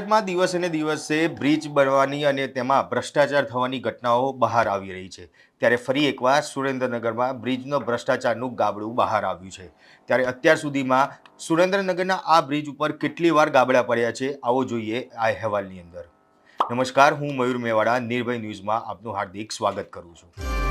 ગુજરાતમાં દિવસે ને દિવસે બ્રિજ બનવાની અને તેમાં ભ્રષ્ટાચાર થવાની ઘટનાઓ બહાર આવી રહી છે. ત્યારે ફરી એકવાર સુરેન્દ્રનગરમાં બ્રિજનો ભ્રષ્ટાચારનું ગાબડું બહાર આવ્યું છે. ત્યારે અત્યાર સુધીમાં સુરેન્દ્રનગરના આ બ્રિજ ઉપર કેટલી વાર ગાબડા પડ્યા છે, આવો જોઈએ આ અહેવાલની અંદર. નમસ્કાર, હું મયુર મેવાડા, નિર્ભય ન્યૂઝમાં આપનું હાર્દિક સ્વાગત કરું છું.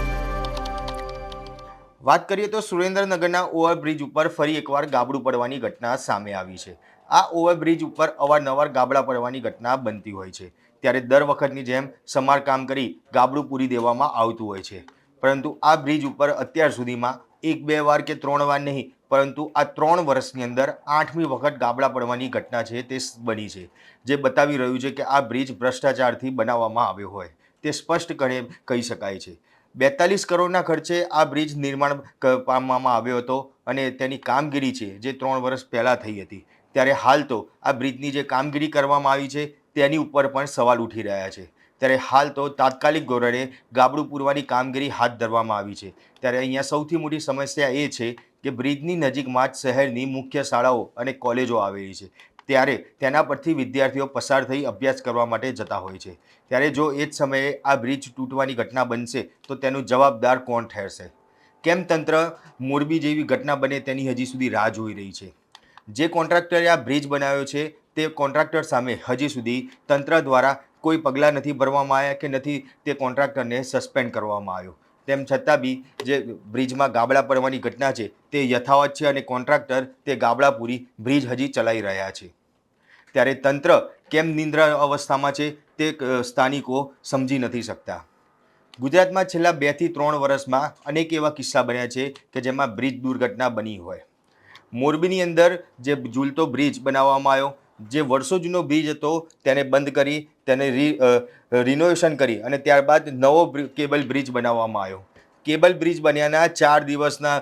વાત કરીએ તો સુરેન્દ્રનગરના ઓવરબ્રિજ ઉપર ફરી એકવાર ગાબડું પડવાની ઘટના સામે આવી છે. આ ઓવરબ્રિજ ઉપર અવારનવાર ગાબડા પડવાની ઘટના બનતી હોય છે. ત્યારે દર વખતની જેમ સમારકામ કરી ગાબડું પૂરી દેવામાં આવતું હોય છે. પરંતુ આ બ્રિજ ઉપર અત્યાર સુધીમાં એક, બે વાર કે ત્રણ વાર નહીં, પરંતુ આ ત્રણ વર્ષની અંદર આઠમી વખત ગાબડા પડવાની ઘટના છે તે બની છે. જે બતાવી રહ્યું છે કે આ બ્રિજ ભ્રષ્ટાચારથી બનાવવામાં આવ્યો હોય. તે સ્પષ્ટ કહી શકાય છે. બેતાલીસ કરોડના ખર્ચે આ બ્રિજ નિર્માણ પામવામાં આવ્યો હતો અને તેની કામગીરી છે, જે ત્રણ વર્ષ પહેલાં થઈ હતી. ત્યારે હાલ તો આ બ્રિજની જે કામગીરી કરવામાં આવી છે, તેની ઉપર પણ સવાલ ઉઠી રહ્યા છે. ત્યારે હાલ તો તાત્કાલિક ધોરણે ગાબડું પૂરવાની કામગીરી હાથ ધરવામાં આવી છે. ત્યારે અહીંયા સૌથી મોટી સમસ્યા એ છે કે બ્રિજની નજીકમાં જ શહેરની મુખ્ય શાળાઓ અને કોલેજો આવેલી છે. ત્યારે તેના પરથી વિદ્યાર્થીઓ પસાર થઈ અભ્યાસ કરવા માટે જતા હોય છે. ત્યારે જો એ જ સમયે આ બ્રિજ તૂટવાની ઘટના બનશે, તો તેનું જવાબદાર કોણ ઠેરશે? કેમ તંત્ર મોરબી જેવી ઘટના બને તેની હજી સુધી રાહ જોઈ રહી છે? જે કોન્ટ્રાક્ટરે આ બ્રિજ બનાવ્યો છે, તે કોન્ટ્રાક્ટર સામે હજી સુધી તંત્ર દ્વારા કોઈ પગલાં નથી ભરવામાં આવ્યા કે નથી તે કોન્ટ્રાક્ટરને સસ્પેન્ડ કરવામાં આવ્યો. તેમ છતાં બી, જે બ્રિજમાં ગાબડા પડવાની ઘટના છે, તે યથાવત છે અને કોન્ટ્રાક્ટર તે ગાબડા પૂરી બ્રિજ હજી ચલાવી રહ્યા છે. ત્યારે તંત્ર કેમ નિંદ્રા અવસ્થામાં છે તે સ્થાનિકો સમજી નથી શકતા. ગુજરાતમાં છેલ્લા બેથી ત્રણ વર્ષમાં અનેક એવા કિસ્સા બન્યા છે કે જેમાં બ્રિજ દુર્ઘટના બની હોય. મોરબીની અંદર જે ઝૂલતો બ્રિજ બનાવવામાં આવ્યો, જે વર્ષો જૂનો બ્રિજ હતો તેને બંધ કરી, તેને રી રિનોવેશન કરી અને ત્યારબાદ નવો કેબલ બ્રિજ બનાવવામાં આવ્યો. કેબલ બ્રિજ બન્યાના ચાર દિવસના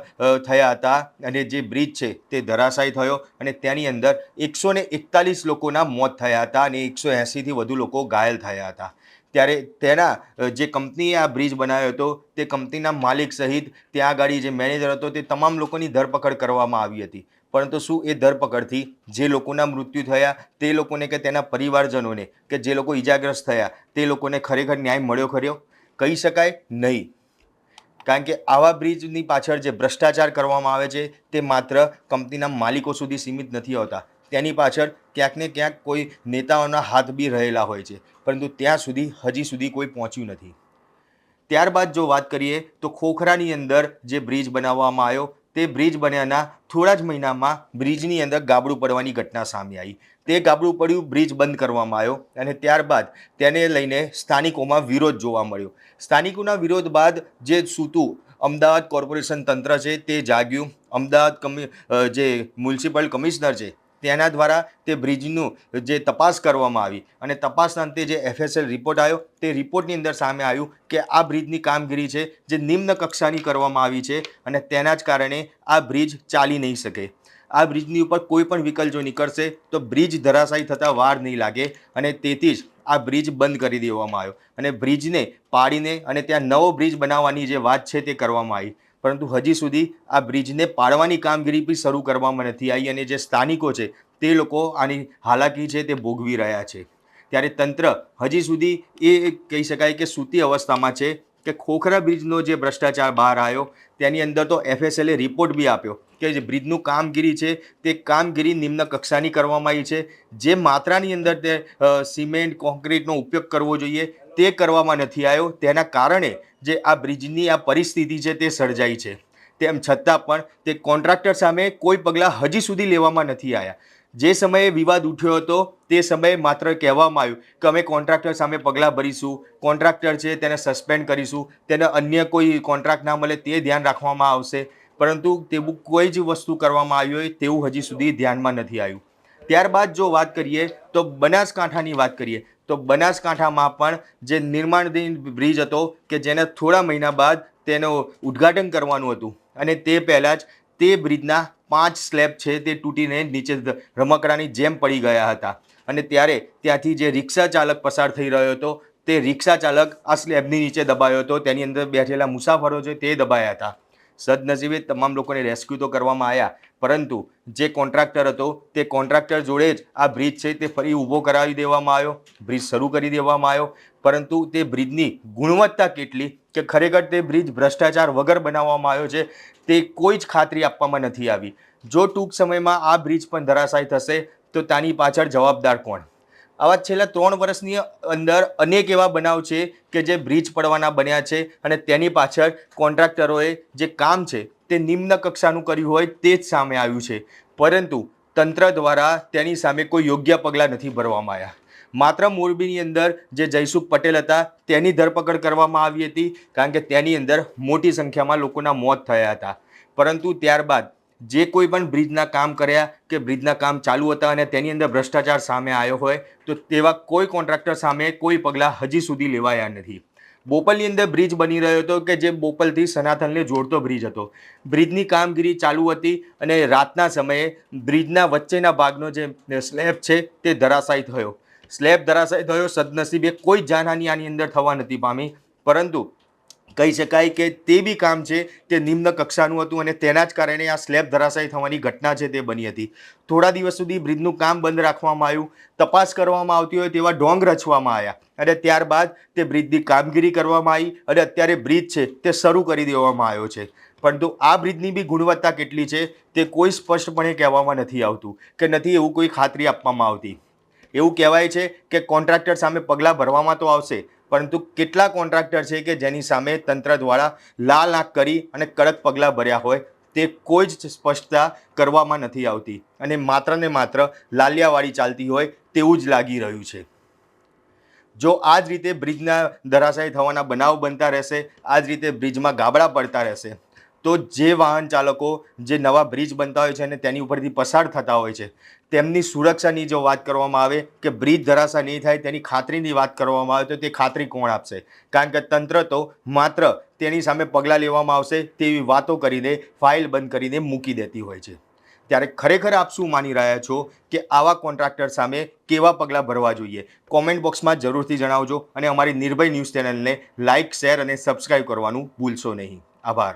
થયા હતા અને જે બ્રિજ છે તે ધરાશાયી થયો અને તેની અંદર એકસો એકતાલીસ લોકોના મોત થયા હતા અને એકસો એંસીથી વધુ લોકો ઘાયલ થયા હતા. ત્યારે તેના જે કંપનીએ આ બ્રિજ બનાવ્યો હતો તે કંપનીના માલિક સહિત ત્યાં આગળ જે મેનેજર હતો તે તમામ લોકોની ધરપકડ કરવામાં આવી હતી. પરંતુ શું એ ધરપકડથી જે લોકોના મૃત્યુ થયા, તે લોકોને કે તેના પરિવારજનોને, કે જે લોકો ઈજાગ્રસ્ત થયા, તે લોકોને ખરેખર ન્યાય મળ્યો ખર્યો? કહી શકાય નહીં. કારણ કે આવા બ્રિજની પાછળ જે ભ્રષ્ટાચાર કરવામાં આવે છે, તે માત્ર કંપનીના માલિકો સુધી સીમિત નથી હોતા. તેની પાછળ ક્યાંક ને ક્યાંક કોઈ નેતાઓના હાથ બી રહેલા હોય છે, પરંતુ ત્યાં સુધી, હજી સુધી કોઈ પહોંચ્યું નથી. ત્યારબાદ જો વાત કરીએ, તો ખોખરાની અંદર જે બ્રિજ બનાવવામાં આવ્યો, તે બ્રિજ બન્યાના થોડા જ મહિનામાં બ્રિજની અંદર ગાબડું પડવાની ઘટના સામે આવી. તે ગાબડું પડ્યું, બ્રિજ બંધ કરવામાં આવ્યો અને ત્યારબાદ તેને લઈને સ્થાનિકોમાં વિરોધ જોવા મળ્યો. સ્થાનિકોના વિરોધ બાદ જે સૂતું અમદાવાદ કોર્પોરેશન તંત્ર છે તે જાગ્યું. અમદાવાદ કમિ જે મ્યુનિસિપલ કમિશનર છે તેના દ્વારા તે બ્રિજનું જે તપાસ કરવામાં આવી અને તપાસના અંતે જે એફએસએલ રિપોર્ટ આવ્યો તે રિપોર્ટની અંદર સામે આવ્યું કે આ બ્રિજની કામગીરી છે જે નિમ્ન કક્ષાની કરવામાં આવી છે અને તેના જ કારણે આ બ્રિજ ચાલી નહીં શકે. આ બ્રિજની ઉપર કોઈ પણ વિકલ્પ જો નીકળશે, તો બ્રિજ ધરાશાયી થતાં વાર નહીં લાગે અને તેથી જ આ બ્રિજ બંધ કરી દેવામાં આવ્યો. અને બ્રિજને પાડીને અને ત્યાં નવો બ્રિજ બનાવવાની જે વાત છે તે કરવામાં આવી. પરંતુ હજી સુધી આ બ્રિજને પાડવાની કામગીરી બી શરૂ કરવામાં નથી આવી અને જે સ્થાનિકો છે, તે લોકો આની હાલાકી છે તે ભોગવી રહ્યા છે. ત્યારે તંત્ર હજી સુધી એ કહી શકાય કે સૂતી અવસ્થામાં છે કે ખોખરા બ્રિજનો જે ભ્રષ્ટાચાર બહાર આવ્યો, તેની અંદર તો એફએસએલે રિપોર્ટ બી આપ્યો કે જે બ્રિજનું કામગીરી છે, તે કામગીરી નિમ્ન કક્ષાની કરવામાં આવી છે. જે માત્રાની અંદર તે સિમેન્ટ કોન્ક્રીટનો ઉપયોગ કરવો જોઈએ, તે કરવામાં નથી આવ્યો. તેના કારણે જે આ બ્રિજની આ પરિસ્થિતિ છે તે સર્જાઈ છે. તેમ છતાં પણ તે કોન્ટ્રાક્ટર સામે કોઈ પગલાં હજી સુધી લેવામાં નથી આવ્યા. જે સમયે વિવાદ ઉઠ્યો હતો, તે સમયે માત્ર કહેવામાં આવ્યું કે અમે કોન્ટ્રાક્ટર સામે પગલાં ભરીશું, કોન્ટ્રાક્ટર છે તેને સસ્પેન્ડ કરીશું, તેને અન્ય કોઈ કોન્ટ્રાક્ટ ના મળે તે ધ્યાન રાખવામાં આવશે. પરંતુ તેવું કોઈ જ વસ્તુ કરવામાં આવી હોય તેવું હજી સુધી ધ્યાનમાં નથી આવ્યું. ત્યારબાદ જો વાત કરીએ તો બનાસકાંઠાની વાત કરીએ, તો બનાસકાંઠામાં પણ જે નિર્માણધીન બ્રિજ હતો કે જેને થોડા મહિના બાદ તેનું ઉદ્ઘાટન કરવાનું હતું અને તે પહેલાં જ તે બ્રિજના પાંચ સ્લેબ છે તે તૂટીને નીચે રમકડાની જેમ પડી ગયા હતા. અને ત્યારે ત્યાંથી જે રિક્ષા ચાલક પસાર થઈ રહ્યો હતો, તે રિક્ષા ચાલક આ સ્લેબની નીચે દબાયો હતો. તેની અંદર બેઠેલા મુસાફરો છે તે દબાયા હતા. સદનસીબે તમામ લોકોને રેસ્ક્યુ તો કરવામાં આવ્યા, પરંતુ જે કોન્ટ્રાક્ટર હતો, તે કોન્ટ્રાક્ટર જોડે જ આ બ્રિજ છે તે ફરી ઊભો કરાવી દેવામાં આવ્યો, બ્રિજ શરૂ કરી દેવામાં આવ્યો, પરંતુ તે બ્રિજની ગુણવત્તા કેટલી કે ખરેખર તે બ્રિજ ભ્રષ્ટાચાર વગર બનાવવામાં આવ્યો છે, તે કોઈ જ ખાતરી આપવામાં નથી આવી. જો ટૂંક સમયમાં આ બ્રિજ પણ ધરાશાયી થશે, તો તેની પાછળ જવાબદાર કોણ? આવા છેલ્લા ત્રણ વર્ષની અંદર અનેક એવા બનાવ છે કે જે બ્રિજ પડવાના બન્યા છે અને તેની પાછળ કોન્ટ્રાક્ટરોએ જે કામ છે, તે નિમ્ન કક્ષાનું કર્યું હોય તે જ સામે આવ્યું છે. પરંતુ તંત્ર દ્વારા તેની સામે કોઈ યોગ્ય પગલાં નથી ભરવામાં આવ્યા. માત્ર મોરબીની અંદર જે જયસુખ પટેલ હતા, તેની ધરપકડ કરવામાં આવી હતી, કારણ કે તેની અંદર મોટી સંખ્યામાં લોકોના મોત થયા હતા. પરંતુ ત્યારબાદ જે કોઈ પણ બ્રિજના કામ કર્યા કે બ્રિજના કામ ચાલુ હતા અને તેની અંદર ભ્રષ્ટાચાર સામે આવ્યો હોય, તો તેવા કોઈ કોન્ટ્રાક્ટર સામે કોઈ પગલાં હજી સુધી લેવાયા નથી. બોપલની અંદર બ્રિજ બની રહ્યો હતો કે જે બોપલથી સનાતનને જોડતો બ્રિજ હતો. બ્રિજની કામગીરી ચાલુ હતી અને રાતના સમયે બ્રિજના વચ્ચેના ભાગનો જે સ્લેબ છે તે ધરાશાયી થયો. સ્લેબ ધરાશય થયો, સદનસીબે કોઈ જાનહાની આની અંદર થવા નથી પામી. પરંતુ કહી શકાય કે તે બી કામ છે તે નિમ્ન કક્ષાનું હતું અને તેના જ કારણે આ સ્લેબ ધરાશાયી થવાની ઘટના છે તે બની હતી. થોડા દિવસ સુધી બ્રિજનું કામ બંધ રાખવામાં આવ્યું. તપાસ કરવામાં આવતી હોય તેવા ઢોંગ રચવામાં આવ્યા. અને ત્યારબાદ તે બ્રિજની કામગીરી કરવામાં આવી અને અત્યારે બ્રિજ છે તે શરૂ કરી દેવામાં આવ્યો છે. પરંતુ આ બ્રિજની બી ગુણવત્તા કેટલી છે તે કોઈ સ્પષ્ટપણે કહેવામાં નથી આવતું કે નથી એવું કોઈ ખાતરી આપવામાં આવતી. એવું કહેવાય છે કે કોન્ટ્રાક્ટર સામે પગલાં ભરવામાં તો આવશે, પરંતુ કેટલા કોન્ટ્રાક્ટર છે કે જેની સામે તંત્ર દ્વારા લાલ આંખ કરી અને કડક પગલાં ભર્યા હોય, તે કોઈ જ સ્પષ્ટતા કરવામાં નથી આવતી. અને માત્ર ને માત્ર લાલિયાવાળી ચાલતી હોય તેવું જ લાગી રહ્યું છે. જો આ જ રીતે બ્રિજના ધરાશાયી થવાના બનાવ બનતા રહેશે આ જ રીતે બ્રિજમાં ગાબડા પડતા રહેશે. તો જે વાહન ચાલકો જે નવા બ્રિજ બનતા હોય છે અને તેની ઉપરથી પસાર થતા હોય છે, તેમની સુરક્ષાની જો વાત કરવામાં આવે કે બ્રિજ ધરાશા નહીં થાય તેની ખાતરીની વાત કરવામાં આવે તો તે ખાતરી કોણ આપશે? કારણ કે તંત્ર તો માત્ર તેની સામે પગલાં લેવામાં આવશે તેવી વાતો કરીને ફાઇલ બંધ કરીને મૂકી દેતી હોય છે. ત્યારે ખરેખર આપ શું માની રહ્યા છો કે આવા કોન્ટ્રાક્ટર સામે કેવા પગલાં ભરવા જોઈએ? કોમેન્ટ બોક્સમાં જરૂરથી જણાવજો અને અમારી નિર્ભય ન્યૂઝ ચેનલને લાઇક, શેર અને સબસ્ક્રાઇબ કરવાનું ભૂલશો નહીં. આભાર.